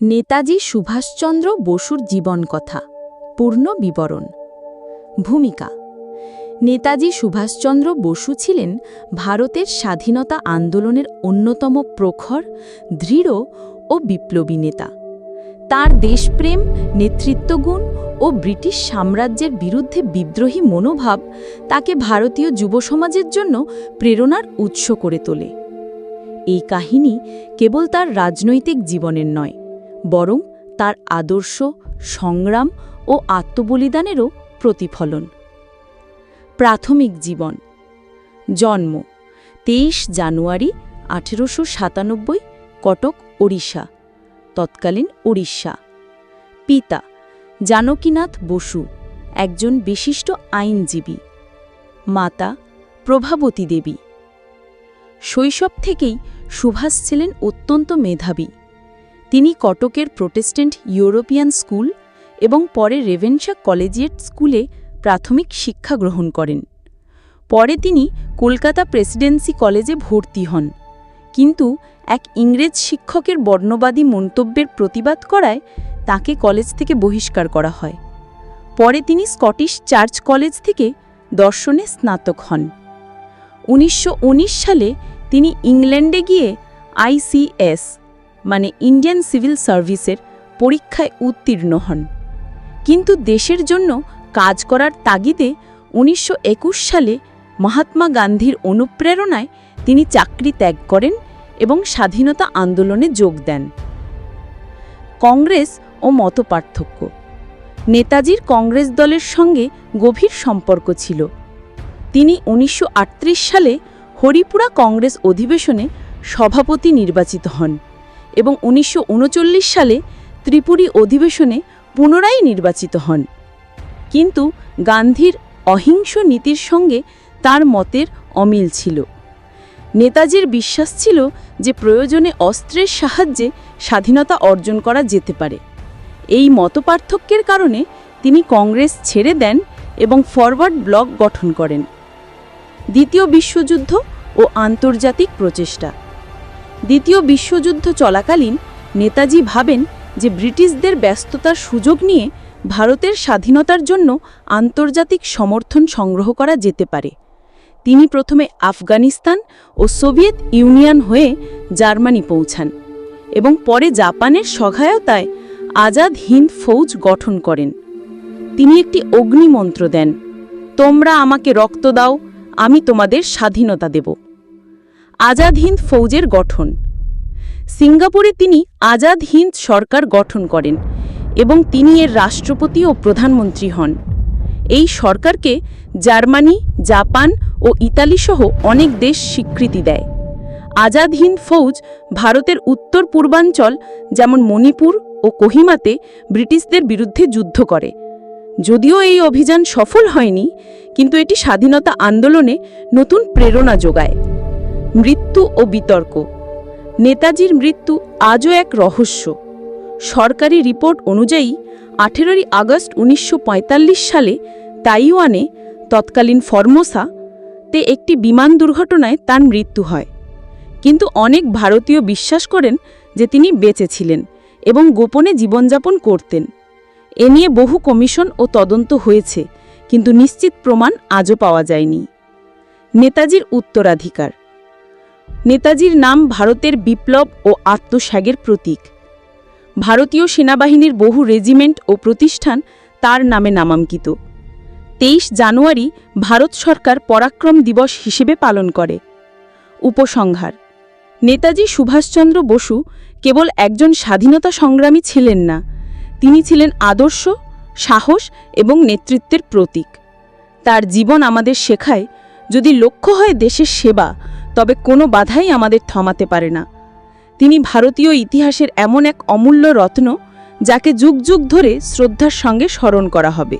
নেতাজি সুভাষচন্দ্র বসুর জীবনকথা, পূর্ণ বিবরণ। ভূমিকা, নেতাজি সুভাষচন্দ্র বসু ছিলেন ভারতের স্বাধীনতা আন্দোলনের অন্যতম প্রখর, দৃঢ় ও বিপ্লবী নেতা। তার দেশপ্রেম, নেতৃত্বগুণ ও ব্রিটিশ সাম্রাজ্যের বিরুদ্ধে বিদ্রোহী মনোভাব তাকে ভারতীয় যুব সমাজের জন্য প্রেরণার উৎস করে তোলে। এই কাহিনী কেবল তার রাজনৈতিক জীবনের নয় বরং তার আদর্শ, সংগ্রাম ও আত্মবলিদানেরও প্রতিফলন। প্রাথমিক জীবন। জন্ম, তেইশ জানুয়ারি আঠেরোশো সাতানব্বই, কটক, ওড়িশা। তৎকালীন ওড়িশা। পিতা, জানকীনাথ বসু, একজন বিশিষ্ট আইনজীবী। মাতা, প্রভাবতী দেবী। শৈশব থেকেই সুভাষ ছিলেন অত্যন্ত মেধাবী। তিনি কটকের প্রোটেস্ট্যান্ট ইউরোপিয়ান স্কুল এবং পরে রেভেনশা কলেজিয়েট স্কুলে প্রাথমিক শিক্ষা গ্রহণ করেন। পরে তিনি কলকাতা প্রেসিডেন্সি কলেজে ভর্তি হন। কিন্তু এক ইংরেজ শিক্ষকের বর্ণবাদী মন্তব্যের প্রতিবাদ করায় তাকে কলেজ থেকে বহিষ্কার করা হয়। পরে তিনি স্কটিশ চার্চ কলেজ থেকে দর্শনে স্নাতক হন। উনিশশো উনিশ সালে তিনি ইংল্যান্ডে গিয়ে আইসিএস মানে ইন্ডিয়ান সিভিল সার্ভিসের পরীক্ষায় উত্তীর্ণ হন। কিন্তু দেশের জন্য কাজ করার তাগিদে উনিশশো একুশ সালে মহাত্মা গান্ধীর অনুপ্রেরণায় তিনি চাকরি ত্যাগ করেন এবং স্বাধীনতা আন্দোলনে যোগ দেন। কংগ্রেস ও মতপার্থক্য। নেতাজির কংগ্রেস দলের সঙ্গে গভীর সম্পর্ক ছিল। তিনি উনিশশো আটত্রিশ সালে হরিপুরা কংগ্রেস অধিবেশনে সভাপতি নির্বাচিত হন। এবং উনিশশো উনচল্লিশ সালে ত্রিপুরী অধিবেশনে পুনরায় নির্বাচিত হন। কিন্তু গান্ধীর অহিংস নীতির সঙ্গে তার মতের অমিল ছিল। নেতাজির বিশ্বাস ছিল যে প্রয়োজনে অস্ত্রের সাহায্যে স্বাধীনতা অর্জন করা যেতে পারে। এই মতপার্থক্যের কারণে তিনি কংগ্রেস ছেড়ে দেন এবং ফরওয়ার্ড ব্লক গঠন করেন। দ্বিতীয় বিশ্বযুদ্ধ ও আন্তর্জাতিক প্রচেষ্টা। দ্বিতীয় বিশ্বযুদ্ধ চলাকালীন নেতাজি ভাবেন যে ব্রিটিশদের ব্যস্ততার সুযোগ নিয়ে ভারতের স্বাধীনতার জন্য আন্তর্জাতিক সমর্থন সংগ্রহ করা যেতে পারে। তিনি প্রথমে আফগানিস্তান ও সোভিয়েত ইউনিয়ন হয়ে জার্মানি পৌঁছান এবং পরে জাপানের সহায়তায় আজাদ হিন্দ ফৌজ গঠন করেন। তিনি একটি অগ্নিমন্ত্র দেন, তোমরা আমাকে রক্ত দাও, আমি তোমাদের স্বাধীনতা দেব। আজাদ হিন্দ ফৌজের গঠন। সিঙ্গাপুরে তিনি আজাদ হিন্দ সরকার গঠন করেন এবং তিনি এর রাষ্ট্রপতি ও প্রধানমন্ত্রী হন। এই সরকারকে জার্মানি, জাপান ও ইতালি সহ অনেক দেশ স্বীকৃতি দেয়। আজাদ হিন্দ ফৌজ ভারতের উত্তর পূর্বাঞ্চল, যেমন মণিপুর ও কোহিমাতে ব্রিটিশদের বিরুদ্ধে যুদ্ধ করে। যদিও এই অভিযান সফল হয়নি, কিন্তু এটি স্বাধীনতা আন্দোলনে নতুন প্রেরণা যোগায়। মৃত্যু ও বিতর্ক। নেতাজির মৃত্যু আজও এক রহস্য। সরকারি রিপোর্ট অনুযায়ী, আঠেরোই আগস্ট উনিশশো পঁয়তাল্লিশ সালে তাইওয়ানে তৎকালীন ফর্মোসা তে একটি বিমান দুর্ঘটনায় তার মৃত্যু হয়। কিন্তু অনেক ভারতীয় বিশ্বাস করেন যে তিনি বেঁচে ছিলেন এবং গোপনে জীবনযাপন করতেন। এ নিয়ে বহু কমিশন ও তদন্ত হয়েছে, কিন্তু নিশ্চিত প্রমাণ আজও পাওয়া যায়নি। নেতাজির উত্তরাধিকার নেতাজির নাম ভারতের বিপ্লব ও আত্মত্যাগের প্রতীক। ভারতীয় সেনাবাহিনীর বহু রেজিমেন্ট ও প্রতিষ্ঠান তার নামে নামাঙ্কিত। তেইশ জানুয়ারি ভারত সরকার পরাক্রম দিবস হিসেবে পালন করে। উপসংহার, নেতাজি সুভাষচন্দ্র বসু কেবল একজন স্বাধীনতা সংগ্রামী ছিলেন না, তিনি ছিলেন আদর্শ, সাহস এবং নেতৃত্বের প্রতীক। তার জীবন আমাদের শেখায়, যদি লক্ষ্য হয় দেশের সেবা তবে কোনো বাধাই আমাদের থমাতে পারে না। তিনি ভারতীয় ইতিহাসের এমন এক অমূল্য রত্ন, যাকে যুগ যুগ ধরে শ্রদ্ধার সঙ্গে স্মরণ করা হবে।